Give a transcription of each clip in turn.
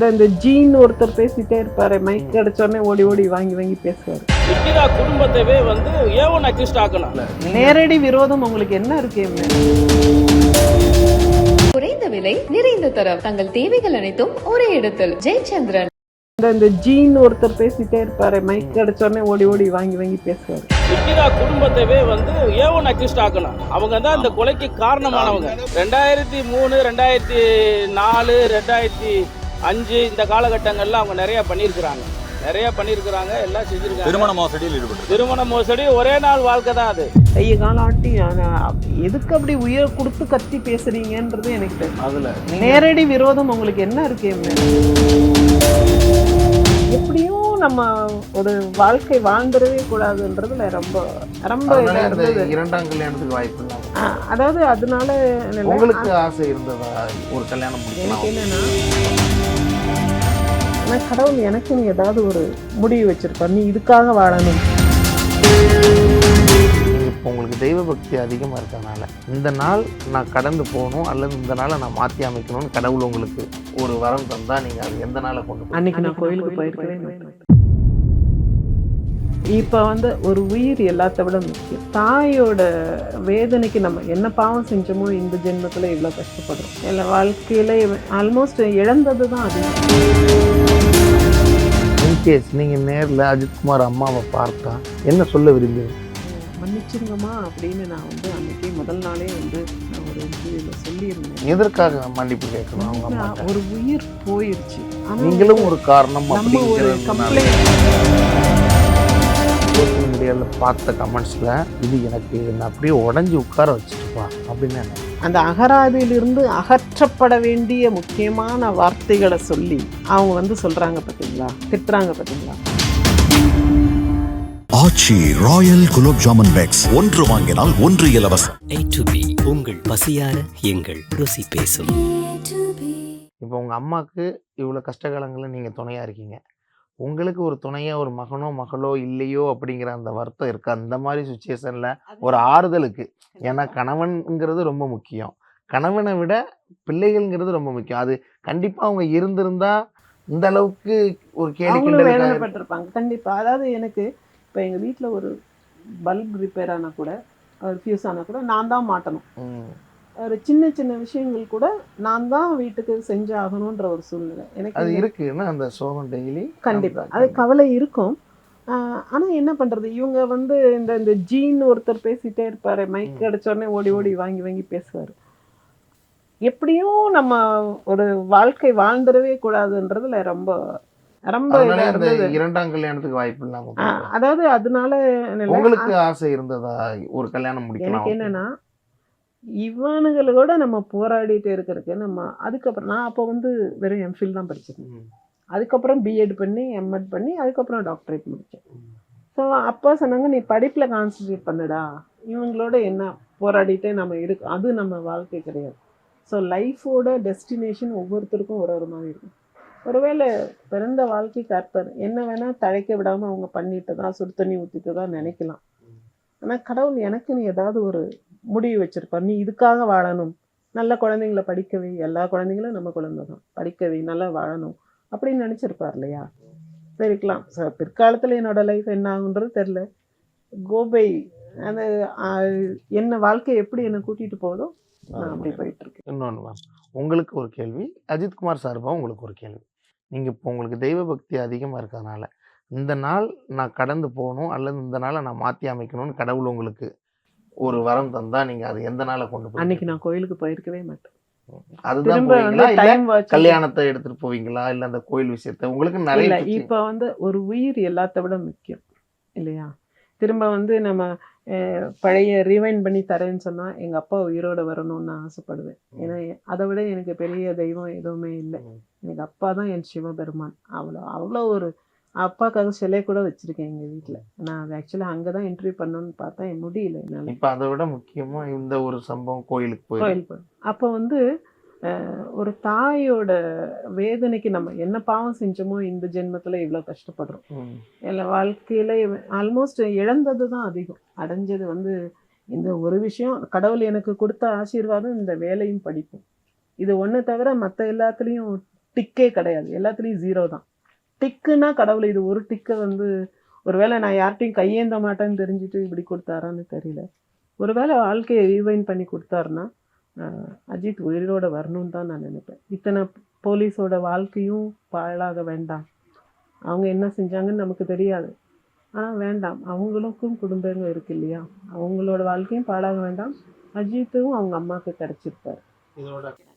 இந்த இந்த ஜீன் ஒருத்தர் பேசிட்டே இருப்பாரு. மைக் கிடைச்சோடனே ஓடி ஓடி வாங்கி வாங்கி பேசுவாரு. நிக்கிதா குடும்பத்தவே வந்து ஏ ஒன் அக்யூஸ்ட் ஆக்கணும். நேரடி விரோதம் உங்களுக்கு என்ன இருக்கு? குறைந்த விலை நிறைந்த தரம். தங்கள் தேவைகள் அனைத்தும் ஒரே இடத்தில். ஜெயச்சந்திரன். இந்த இந்த ஜீன் ஒருத்தர் பேசிட்டே இருப்பாரு. மைக் கிடைச்சோடனே ஓடி ஓடி வாங்கி வாங்கி பேசுவாரு. நிக்கிதா குடும்பத்தவே வந்து ஏ ஒன் அக்யூஸ்ட் ஆக்கணும். அவங்க தான் இந்த கொலைக்கு காரணமானவங்க. ரெண்டாயிரத்தி மூணு ரெண்டாயிரத்தி நாலு ரெண்டாயிரத்தி அஞ்சு இந்த காலகட்டங்கள்ல அவங்க நிறைய பண்ணியிருக்கிறாங்க. நிறைய பண்ணியிருக்கிறாங்க எல்லாம் செஞ்சிருக்காங்க. திருமண மோசடியில் ஈடுபட்டு திருமண மோசடி ஒரே நாள் வாழ்க்கை தான் அது. கையை கால ஆட்டி ஆனா, எதுக்கு அப்படி உயிர் கொடுத்து கத்தி பேசுறீங்கன்றது எனக்கு தெரியும் அதுல நேரடி விரோதம் உங்களுக்கு என்ன இருக்கு? எப்படியும் நம்ம ஒரு வாழ்க்கை வாழ்ந்துடவே கூடாதுன்றதுல ரொம்ப ரொம்ப இரண்டாம் கல்யாணத்துக்கு வாய்ப்பு இல்லாம ஆ, அதாவது அதனால இல்ல, உங்களுக்கு ஆசை இருந்ததா? ஒரு கல்யாணம் எனக்கு என்னன்னா ஆனா கடவுள் எனக்கு நீ ஏதாவது ஒரு முடிவு வச்சிருப்பார். நீ இதுக்காக வாழணும். இப்போ உங்களுக்கு தெய்வ பக்தி அதிகமாக இருக்கறனால இந்த நாள் நான் கடந்து போகணும் அல்லது இந்த நாளை நான் மாற்றி அமைக்கணும்னு கடவுள் உங்களுக்கு ஒரு வரம் தந்தா நீங்கள் அது எந்த நாளை கொண்டு அன்னைக்கு நான் கோயிலுக்கு போயிருக்கவே மாட்டேன். இப்போ வந்து ஒரு உயிர் எல்லாத்த விட முக்கியம். தாயோட வேதனைக்கு நம்ம என்ன பாவம் செஞ்சோமோ இந்த ஜென்மத்தில் இவ்வளோ கஷ்டப்படுறோம். இல்லை வாழ்க்கையில் ஆல்மோஸ்ட் இழந்தது தான் அது. இன்கேஸ் நீங்கள் நேரில் அஜித்குமார் அம்மாவை பார்த்தா என்ன சொல்ல விரும்புவீங்க மன்னிச்சிருங்கம்மா அப்படின்னு நான் வந்து அன்னைக்கு முதல் நாளே வந்து நான் ஒரு இன்டர்வியூவில் சொல்லியிருந்தேன். எதற்காக மன்னிப்பு கேட்கணும்? அவங்க அம்மா ஒரு உயிர் போயிருச்சு. ஆனா நீங்களும் ஒரு காரணம் நம்ம ஒரு கம்ப்ளைண்ட் மீடியாவில் பார்த்த கமெண்ட்ஸில் இது எனக்கு என்ன அப்படியே உடஞ்சி உட்கார வச்சுட்டுப்பா அப்படின்னு. அந்த அகராதியிலிருந்து அகற்றப்பட வேண்டிய முக்கியமான வார்த்தைகளை சொல்லி அவங்க வந்து சொல்றாங்க பார்த்தீங்களா திட்டுறாங்க பார்த்தீங்களா ஆச்சி ராயல் குலோப் ஜாமுன் பேக்ஸ். ஒன்று வாங்கினால் ஒன்று இலவசம். A to B உங்கள் பசியார எங்கள் ருசி பேசும். இப்போ உங்கள் அம்மாவுக்கு இவ்வளோ கஷ்டகாலங்களில் நீங்கள் துணையாக இருக்கீங்க. உங்களுக்கு ஒரு துணையாக ஒரு மகனோ மகளோ இல்லையோ அப்படிங்கிற அந்த வருத்தம் இருக்குது அந்த மாதிரி சுச்சுவேஷனில் ஒரு ஆறுதலுக்கு. ஏன்னா கணவன்ங்கிறது ரொம்ப முக்கியம். கணவனை விட பிள்ளைகள்ங்கிறது ரொம்ப முக்கியம். அது கண்டிப்பாக அவங்க இருந்திருந்தா இந்த அளவுக்கு ஒரு கேலி அவங்களும் கிண்டலுக்கு வேதனைப்பட்டிருப்பாங்க. கண்டிப்பா. அதாவது எனக்கு இப்போ எங்க வீட்ல ஒரு பல்ப் ரிப்பேர் ஆனா கூட ஃபியூஸ் ஆனா கூட நான் தான் மாட்டணும். ஒரு சின்ன சின்ன விஷயங்கள் கூட நான் தான் வீட்டுக்கு செஞ்சு ஆகணுன்ற ஒரு சூழ்நிலை. எனக்கு அது இருக்குன்னா அந்த சோகம் டெய்லி கண்டிப்பா. அது கவலை இருக்கும். ஆஹ் ஆனா என்ன பண்றது? இவங்க வந்து இந்த இந்த ஜீன் ஒருத்தர் பேசிட்டே இருப்பாரு. மைக். கிடைச்சோடனே ஓடி ஓடி வாங்கி வாங்கி பேசுவாரு. எப்படியும் நம்ம ஒரு வாழ்க்கை வாழ்ந்துடவே கூடாதுன்றதுல ரொம்ப ரொம்ப இரண்டாம் கல்யாணத்துக்கு வாய்ப்பு இல்லாம. அதாவது அதனால உங்களுக்கு ஆசை இருந்ததா? ஒரு கல்யாணம் முடிக்கலாம். எனக்கு என்னன்னா இவனுகளோட நம்ம போராடிட்டு இருக்கிறதுக்கு நம்ம அதுக்கப்புறம் நான் அப்போ வந்து வெறும் எம்ஃபில் தான் படிச்சிருந்தேன். அதுக்கப்புறம் பிஎட் பண்ணி எம்எட் பண்ணி அதுக்கப்புறம் டாக்டரேட் முடித்தேன் ஸோ அப்பா சொன்னாங்க நீ படிப்பில் கான்சன்ட்ரேட் பண்ணுடா. இவங்களோட என்ன போராடிட்டே நம்ம இருக்கு அது நம்ம வாழ்க்கை கிடையாது. ஸோ லைஃபோட டெஸ்டினேஷன் ஒவ்வொருத்தருக்கும் ஒரு ஒரு மாதிரி இருக்கும். ஒருவேளை பிறந்த வாழ்க்கைக்கு அர்த்தம் என்ன வேணால் தழைக்க விடாமல் அவங்க பண்ணிட்டு தான் சுடு தண்ணி ஊற்றிட்டு தான் நினைக்கலாம். ஆனால் கடவுள் எனக்கு நீ ஏதாவது ஒரு முடிவு வச்சிருப்பார். நீ இதுக்காக வாழணும். நல்ல குழந்தைங்கள படிக்கவே எல்லா குழந்தைங்களும் நம்ம குழந்தை தான். படிக்கவே நல்லா வாழணும். அப்படின்னு நினச்சிருப்பார் இல்லையா? சரி, இருக்கலாம். சார் பிற்காலத்தில் என்னோட லைஃப் என்ன ஆகுன்றது தெரில கோபை அந்த என்ன வாழ்க்கை எப்படி என்னை கூட்டிகிட்டு போகுதோ நான் அப்படி போயிட்டு இருக்கேன் இன்னொன்று மேம் உங்களுக்கு ஒரு கேள்வி. அஜித்குமார் சார்பாக உங்களுக்கு ஒரு கேள்வி. நீங்கள் இப்போ உங்களுக்கு தெய்வ பக்தி அதிகமாக இருக்கிறதுனால இந்த நாள் நான் கடந்து போகணும் அல்லது இந்த நாளை நான் மாற்றி அமைக்கணும்னு கடவுள் உங்களுக்கு ஒரு வரம் தந்தா நீங்கள் அது எந்த நாளை கொண்டு போய் அன்னைக்கு நான் கோயிலுக்கு போயிருக்கவே மாட்டேன். அதுதான் போவீங்களா? இல்லை கல்யாணத்தை எடுத்துட்டு போவீங்களா? இல்லை அந்த கோயில் விஷயத்த? உங்களுக்கு நிறைய இப்போ வந்து ஒரு உயிர் எல்லாத்த விட முக்கியம் இல்லையா? திரும்ப வந்து நம்ம பழைய ரிவைண்ட் பண்ணி தரேன்னு சொன்னால் எங்கள் அப்பா உயிரோட வரணும்னு ஆசைப்படுவேன். ஏன்னா அதை விட எனக்கு பெரிய தெய்வம் எதுவுமே இல்லை. எனக்கு அப்பா தான் என் சிவபெருமான். அவ்வளோ அவ்வளோ ஒரு அப்பாக்காக சிலை கூட வச்சுருக்கேன் எங்கள் வீட்டில் நான் அது ஆக்சுவலாக அங்கே தான் என்ட்ரி பண்ணணும்னு பார்த்தா முடியல என்னால். இப்போ அதை விட முக்கியமா இந்த ஒரு சம்பவம் கோயிலுக்கு போய் கோயில் போய். அப்போ வந்து ஒரு தாயோட வேதனைக்கு நம்ம என்ன பாவம் செஞ்சோமோ இந்த ஜென்மத்தில் இவ்வளோ கஷ்டப்படுறோம். இல்லை வாழ்க்கையில் ஆல்மோஸ்ட் இழந்தது தான் அதிகம். அடைஞ்சது வந்து இந்த ஒரு விஷயம். கடவுள் எனக்கு கொடுத்த ஆசீர்வாதம் இந்த வேலையும் படிப்பும். இது ஒன்று தவிர மற்ற எல்லாத்துலேயும் டிக்கே கிடையாது. எல்லாத்துலேயும் ஜீரோ தான். டிக்குன்னா கடவுள் இது ஒரு டிக்கை வந்து ஒருவேளை நான் யார்கிட்டையும் கையேந்த மாட்டேன்னு தெரிஞ்சுட்டு இப்படி கொடுத்தாரான்னு தெரியல. ஒருவேளை வாழ்க்கையை ரீவைன் பண்ணி கொடுத்தாருன்னா அஜித் உயிரோட வரணும்னு தான் நான் நினைப்பேன். இத்தனை போலீஸோட வாழ்க்கையும் பாழாக வேண்டாம். அவங்க என்ன செஞ்சாங்கன்னு நமக்கு தெரியாது. ஆனால் வேண்டாம். அவங்களுக்கும் குடும்பங்கள் இருக்கு இல்லையா? அவங்களோட வாழ்க்கையும் பாழாக வேண்டாம். அஜித்தும் அவங்க அம்மாவுக்கு கிடைச்சிருப்பாரு.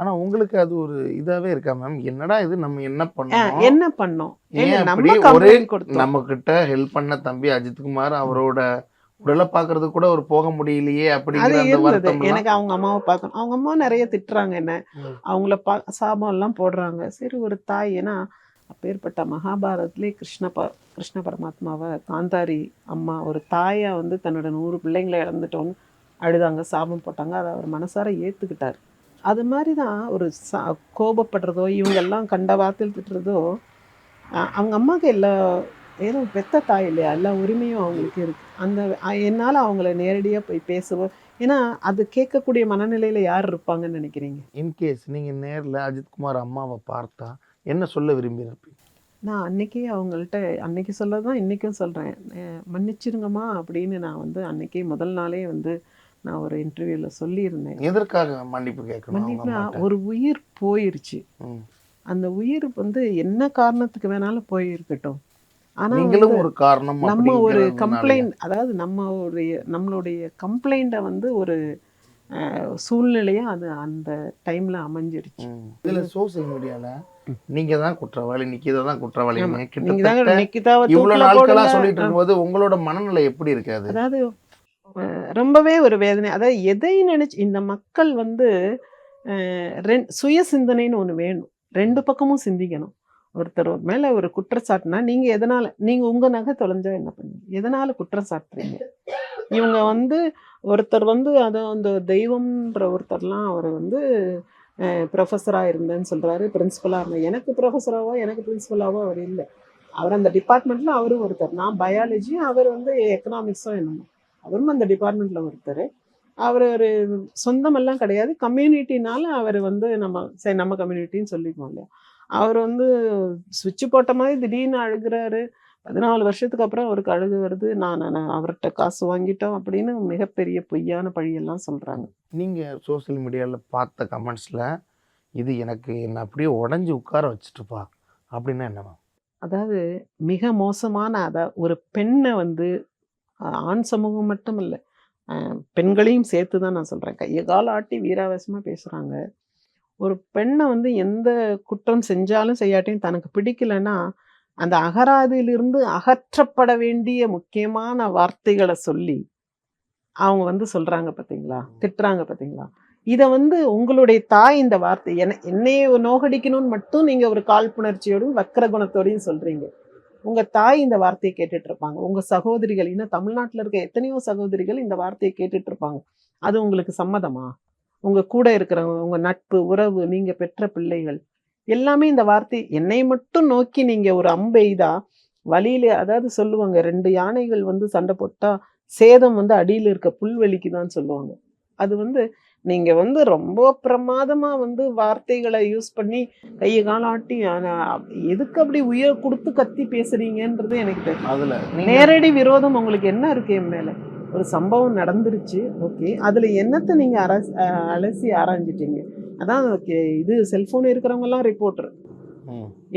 ஆனா உங்களுக்கு அது ஒரு இதாவே இருக்கா மேம் என்னடா இது? நம்ம என்ன பண்ணோம்? என்ன பண்ணோம்? ஒரே நம்ம கிட்ட ஹெல்ப் பண்ண தம்பி அஜித்குமார் அவரோட உடலை பாக்குறது கூட ஒரு போக முடியலையே அப்படிங்கிற எனக்கு அவங்க அம்மாவை பார்க்கணும். அவங்க அம்மா நிறைய திட்டுறாங்க என்ன. அவங்கள பா சாபம் எல்லாம் போடுறாங்க. சரி ஒரு தாய். ஏன்னா அப்பேற்பட்ட மகாபாரதத்திலே கிருஷ்ண ப கிருஷ்ண பரமாத்மாவை காந்தாரி அம்மா ஒரு தாயா வந்து தன்னோட நூறு பிள்ளைங்களை இழந்துட்டோன்னு அழுதாங்க சாபம் போட்டாங்க. அதை அவர் மனசார ஏற்றுக்கிட்டார் அது மாதிரி தான் ஒரு சா கோபப்படுறதோ இவங்கெல்லாம் கண்ட வார்த்தையில் திட்டுறதோ அவங்க அம்மாவுக்கு எல்லா ஏதோ பெத்த தாய் இல்லையா? எல்லா உரிமையும் அவங்களுக்கு இருக்கு. அந்த என்னால அவங்கள நேரடியாக போய் பேசவோ ஏன்னா அது கேட்கக்கூடிய மனநிலையில யார் இருப்பாங்கன்னு நினைக்கிறீங்க? இன்கேஸ் நீங்க நேர்ல அஜித்குமார் அம்மாவை பார்த்தா என்ன சொல்ல விரும்பி இருப்பீங்க நான் அன்னைக்கே அவங்கள்ட்ட அன்னைக்கு சொல்ல தான் இன்றைக்கும் சொல்கிறேன் மன்னிச்சிருங்கம்மா அப்படின்னு நான் வந்து அன்னைக்கே முதல் நாளே வந்து நான் ஒரு இன்டர்வியூவில் சொல்லியிருந்தேன் எதற்காக மன்னிப்பு கேட்கணும் மன்னிப்புனா? ஒரு உயிர் போயிருச்சு. அந்த உயிர் வந்து என்ன காரணத்துக்கு வேணாலும் போயிருக்கட்டும் ஆனா நீங்களும் வந்து ஒரு காரணம் நம்ம ஒரு? கம்ப்ளைண்ட் அதாவது நம்ம ஒரு நம்மளுடைய கம்ப்ளைண்ட்டை வந்து ஒரு சூழ்நிலையா அது அந்த டைம்ல அமைஞ்சிருச்சு. இதுல சோசியல் மீடியால நீங்க தான் குற்றவாளி நிக்கிதா தான் குற்றவாளி இவ்வளவு நாட்களா. சொல்லிட்டு இருக்கும்போது உங்களோட மனநிலை எப்படி இருக்காது அதாவது ரொம்பவே ஒரு வேதனை. அதாவது எதை நினைச்சு இந்த மக்கள் வந்து ரெண் சுய சிந்தனைன்னு ஒன்று வேணும். ரெண்டு பக்கமும் சிந்திக்கணும். ஒருத்தர் மேலே ஒரு குற்றச்சாட்டுனா நீங்கள் எதனால் நீங்கள் உங்கள் நகை தொலைஞ்சா என்ன பண்ணுவீங்க? எதனால் குற்றம் சாட்டுறீங்க இவங்க வந்து ஒருத்தர் வந்து அதை அந்த தெய்வம்ன்ற ஒருத்தர்லாம் அவர் வந்து ப்ரொஃபஸராக இருந்தேன்னு சொல்கிறாரு பிரின்ஸிபலாக இருந்தேன். எனக்கு ப்ரொஃபஸராகவோ எனக்கு பிரின்ஸிபலாகவோ அவர் இல்லை. அவர் அந்த டிபார்ட்மெண்ட்டில் அவரும் ஒருத்தர். நான் பயாலஜியும் அவர் வந்து எக்கனாமிக்ஸும் என்னமோ. அவரும் அந்த டிபார்ட்மெண்ட்ல ஒருத்தர். அவர் ஒரு சொந்தமெல்லாம் கிடையாது. கம்யூனிட்டினால அவர் வந்து நம்ம சரி நம்ம கம்யூனிட்டின்னு சொல்லிக்குவோம் இல்லையா? அவர் வந்து சுவிட்ச் போட்ட மாதிரி திடீர்னு அழுகுறாரு. பதினாலு வருஷத்துக்கு அப்புறம் அவருக்கு அழுகு வருது. நான் அவர்கிட்ட காசு வாங்கிட்டோம் அப்படின்னு மிகப்பெரிய பொய்யான பழியெல்லாம் சொல்றாங்க. நீங்க சோஷியல் மீடியால பார்த்த கமெண்ட்ஸ்ல இது எனக்கு என்ன அப்படியே உடைஞ்சு உட்கார வச்சுட்டுப்பா அப்படின்னா என்ன மேம் அதாவது மிக மோசமான அத ஒரு பெண்ணை வந்து ஆண் சமூகம் மட்டும் இல்லை பெண்களையும் சேர்த்து தான் நான் சொல்கிறேன் கையை கால ஆட்டி வீராவேசமாக பேசுகிறாங்க ஒரு பெண்ணை வந்து எந்த குற்றம் செஞ்சாலும் செய்யாட்டியும் தனக்கு பிடிக்கலைன்னா அந்த அகராதியிலிருந்து அகற்றப்பட வேண்டிய முக்கியமான வார்த்தைகளை சொல்லி அவங்க வந்து சொல்கிறாங்க பார்த்தீங்களா திட்டுறாங்க பார்த்தீங்களா இதை வந்து உங்களுடைய தாய் இந்த வார்த்தை என்ன என்னையே நோகடிக்கணும்னு மட்டும் நீங்க ஒரு காழ்ப்புணர்ச்சியோடும் வக்கர குணத்தோடையும் சொல்றீங்க. உங்க தாய் இந்த வார்த்தையை கேட்டுட்டு இருப்பாங்க உங்க சகோதரிகள் இன்னும் தமிழ்நாட்டுல இருக்க எத்தனையோ சகோதரிகள் இந்த வார்த்தையை கேட்டுட்டு இருப்பாங்க அது உங்களுக்கு சம்மதமா? உங்க கூட இருக்கிறவங்க உங்க நட்பு உறவு நீங்க பெற்ற பிள்ளைகள் எல்லாமே இந்த வார்த்தை என்னை மட்டும் நோக்கி நீங்க ஒரு அம்பெய்தா வழியில அதாவது சொல்லுவாங்க ரெண்டு யானைகள் வந்து சண்டை போட்டா சேதம் வந்து அடியில இருக்க புல்வெளிக்கு தான் சொல்லுவாங்க. அது வந்து நீங்க வந்து ரொம்ப பிரமாதமா வந்து வார்த்தைகளை யூஸ் பண்ணி கையை காலாட்டி எதுக்கு அப்படி உயர் கொடுத்து கத்தி பேசுறீங்கன்றது எனக்கு தெரியும் அதுல நேரடி விரோதம் உங்களுக்கு என்ன இருக்கு என் மேல? ஒரு சம்பவம் நடந்துருச்சு ஓகே. அதுல என்னத்தை நீங்க அரச அலசி ஆராய்ஞ்சிட்டீங்க? அதான் இது செல்போன் இருக்கிறவங்க எல்லாம் ரிப்போர்ட்டர்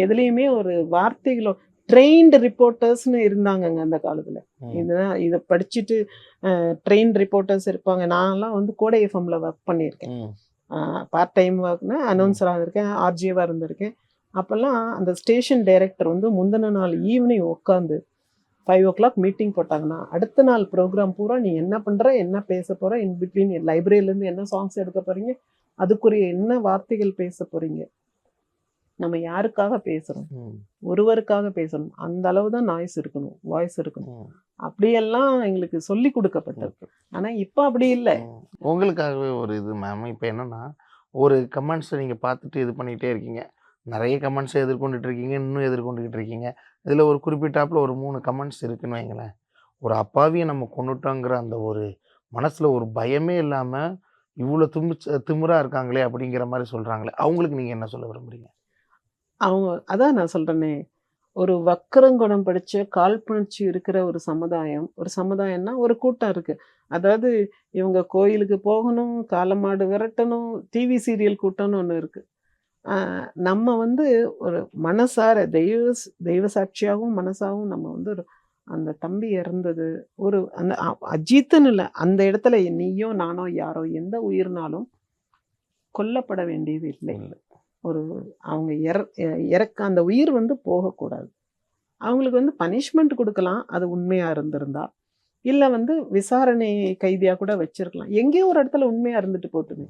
எதுலேயுமே ஒரு வார்த்தைகளோ ட்ரெயின்டு ரிப்போர்ட்டர்ஸ்னு இருந்தாங்கங்க அந்த காலத்துல. இதுதான் இதை படிச்சுட்டு ட்ரெயின் ரிப்போர்ட்டர்ஸ் இருப்பாங்க. நான்லாம் வந்து கோடை எஃப்எம்ல ஒர்க் பண்ணியிருக்கேன். பார்ட் டைம் ஒர்க்னா அனௌன்சராக இருந்திருக்கேன் ஆர்ஜிஎவாக இருந்திருக்கேன். அப்போல்லாம் அந்த ஸ்டேஷன் டைரக்டர் வந்து முந்தின நாள் ஈவினிங் உட்காந்து ஃபைவ் ஓ கிளாக் மீட்டிங் போட்டாங்கன்னா அடுத்த நாள் ப்ரோக்ராம் பூரா நீ என்ன பண்ணுற என்ன பேச போகிற இன் பிட்வீன் லைப்ரரியிலேருந்து என்ன சாங்ஸ் எடுக்க போகிறீங்க அதுக்குரிய என்ன வார்த்தைகள் பேச போகிறீங்க நம்ம யாருக்காக பேசுகிறோம் ஒருவருக்காக பேசணும் அந்த அளவு தான் நாய்ஸ் இருக்கணும் வாய்ஸ் இருக்கணும். அப்படியெல்லாம் எங்களுக்கு சொல்லி கொடுக்கப்பட்டது. ஆனால் இப்போ அப்படி இல்லை. உங்களுக்காகவே ஒரு இது மேம் இப்போ என்னன்னா ஒரு கமெண்ட்ஸை நீங்க பார்த்துட்டு இது பண்ணிட்டே இருக்கீங்க. நிறைய கமெண்ட்ஸை எதிர்கொண்டுட்டு இருக்கீங்க இன்னும் எதிர்கொண்டுகிட்டு இருக்கீங்க. இதில் ஒரு குறிப்பிட்டாப்புல ஒரு மூணு கமெண்ட்ஸ் இருக்குன்னு வைங்களேன். ஒரு அப்பாவியை நம்ம கொண்டுட்டோங்கிற அந்த ஒரு மனசுல ஒரு பயமே இல்லாம இவ்வளோ திமிச்ச திமிரா இருக்காங்களே அப்படிங்கிற மாதிரி சொல்றாங்களே அவங்களுக்கு நீங்க என்ன சொல்ல விரும்புறீங்க? அவங்க அதான் நான் சொல்றேனே. ஒரு வக்கரங்குணம் படிச்ச காழ்ப்புணர்ச்சி இருக்கிற ஒரு சமுதாயம் ஒரு சமுதாயம்னா ஒரு கூட்டம் இருக்கு. அதாவது இவங்க கோயிலுக்கு போகணும் காலமாடு விரட்டணும் டிவி சீரியல் கூட்டம்னு ஒன்று இருக்கு. நம்ம வந்து ஒரு மனசார தெய்வ தெய்வ சாட்சியாகவும் மனசாகவும் நம்ம வந்து ஒரு அந்த தம்பி இறந்தது ஒரு அந்த அஜித்துன்னு இல்லை அந்த இடத்துல நீயோ நானோ யாரோ எந்த உயிர்னாலும் கொல்லப்பட வேண்டியது இல்லை. ஒரு அவங்க இற இறக்க அந்த உயிர் வந்து போகக்கூடாது. அவங்களுக்கு வந்து பனிஷ்மெண்ட் கொடுக்கலாம் அது உண்மையா இருந்திருந்தா. இல்லை வந்து விசாரணை கைதியா கூட வச்சிருக்கலாம். எங்கேயோ ஒரு இடத்துல உண்மையா இருந்துட்டு போட்டுமே.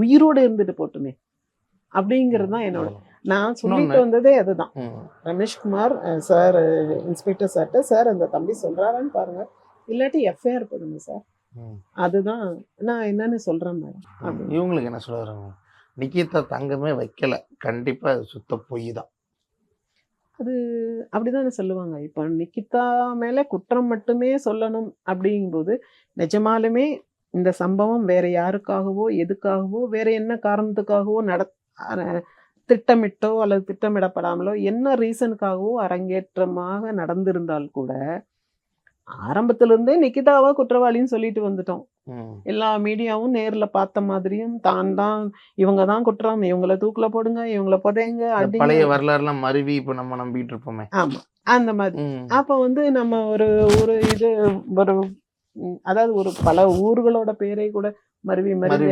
உயிரோட இருந்துட்டு போட்டுமே. அப்படிங்கிறது தான் என்னோட நான் சொல்லிட்டு வந்ததே அதுதான். ரமேஷ்குமார் சார் இன்ஸ்பெக்டர் சார்ட்ட சார் அந்த தம்பி சொல்றாரான்னு பாருங்க. இல்லாட்டி எஃப்ஐஆர் போடுங்க சார். அதுதான் நான் என்னன்னு சொல்றேன் மேடம். இவங்களுக்கு என்ன சொல்ல வராங்க நிக்கிதா தங்கமே வைக்கல. கண்டிப்பா அது சுத்த பொய் தான். அது அப்படிதானே சொல்லுவாங்க. இப்போ நிக்கிதா மேல குற்றம் மட்டுமே சொல்லணும் அப்படிங்கும்போது நிஜமாலுமே இந்த சம்பவம் வேற யாருக்காகவோ எதுக்காகவோ வேற என்ன காரணத்துக்காகவோ நட திட்டமிட்டோ அல்லது திட்டமிடப்படாமலோ என்ன ரீசனுக்காகவோ அரங்கேற்றமாக நடந்திருந்தால் கூட ஆரம்பத்துல இருந்தே நிக்கிதாவா குற்றவாளின்னு சொல்லிட்டு வந்துட்டோம். எல்லா மீடியாவும் நேர்ல பார்த்த மாதிரியும் தான் தான் இவங்க தான் குற்றம் இவங்கள தூக்குல போடுங்க இவங்கள அடிங்க. பழைய வரலாறுலாம் மருவி இப்ப நம்ம நம்பிட்டு இருப்போமே. ஆமா அந்த மாதிரி. அப்ப வந்து நம்ம ஒரு ஒரு இது ஒரு அதாவது ஒரு பல ஊர்களோட பேரை கூட மருவி மருவி.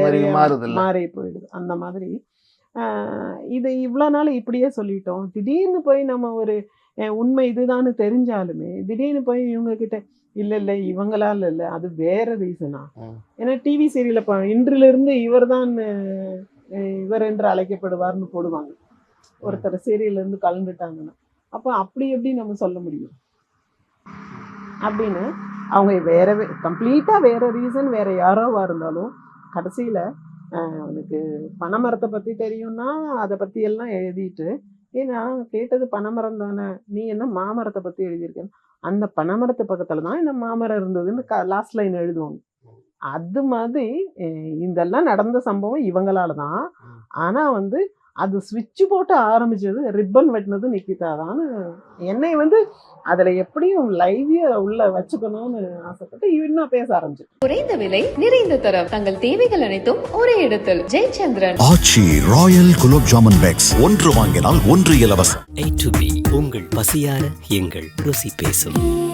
மாறி போயிடுது. அந்த மாதிரி. ஆஹ், இது இவ்வளோ நாள் இப்படியே சொல்லிட்டோம். திடீர்னு போய் நம்ம ஒரு உண்மை இதுதான்னு தெரிஞ்சாலுமே திடீர்னு போய் இவங்க கிட்ட இல்ல இல்ல இவங்களால இல்ல அது வேற ரீசனா. ஏன்னா டிவி சீரியல்ல இன்றிலிருந்து இவர் தான் இவர் என்று அழைக்கப்படுவார்னு போடுவாங்க. ஒருத்தர் சீரியல்ல இருந்து கலந்துட்டாங்கன்னா. அப்போ அப்படி எப்படி நம்ம சொல்ல முடியும்? அப்படின்னு அவங்க வேற கம்ப்ளீட்டா வேற ரீசன் வேற யாரோவா இருந்தாலும் கடைசியில ஆஹ், அவனுக்கு பனைமரத்தை பத்தி தெரியும்னா அதை பத்தி எல்லாம் எழுதிட்டு ஏ நான் கேட்டது பனைமரம் தானே? நீ என்ன மாமரத்தை பத்தி எழுதியிருக்க? அந்த பனைமரத்து பக்கத்துல தான் இந்த மாமரம் இருந்ததுன்னு லாஸ்ட் லைன் எழுதுவாங்க. அது மாதிரி இதெல்லாம் நடந்த சம்பவம் இவங்களால தான். ஆனா வந்து அது சுவிட்ச் போட்டு ஆரம்பிச்சது ரிப்பன் வெட்டினது நிக்கிதா தான். என்னை வந்து அதுல எப்படியும் லைவ்ல உள்ள வச்சுக்கணும்னு ஆசைப்பட்டு இன்னும் பேச ஆரம்பிச்சு குறைந்த விலை நிறைந்த தரம் தங்கள் தேவைகள் அனைத்தும் ஒரே இடத்தில். ஜெயச்சந்திரன். ஆச்சி ராயல் குலோப் ஜாமுன் பேக்ஸ் ஒன்று வாங்கினால் ஒன்று இலவசம். உங்கள் பசியார எங்கள் ருசி பேசும்.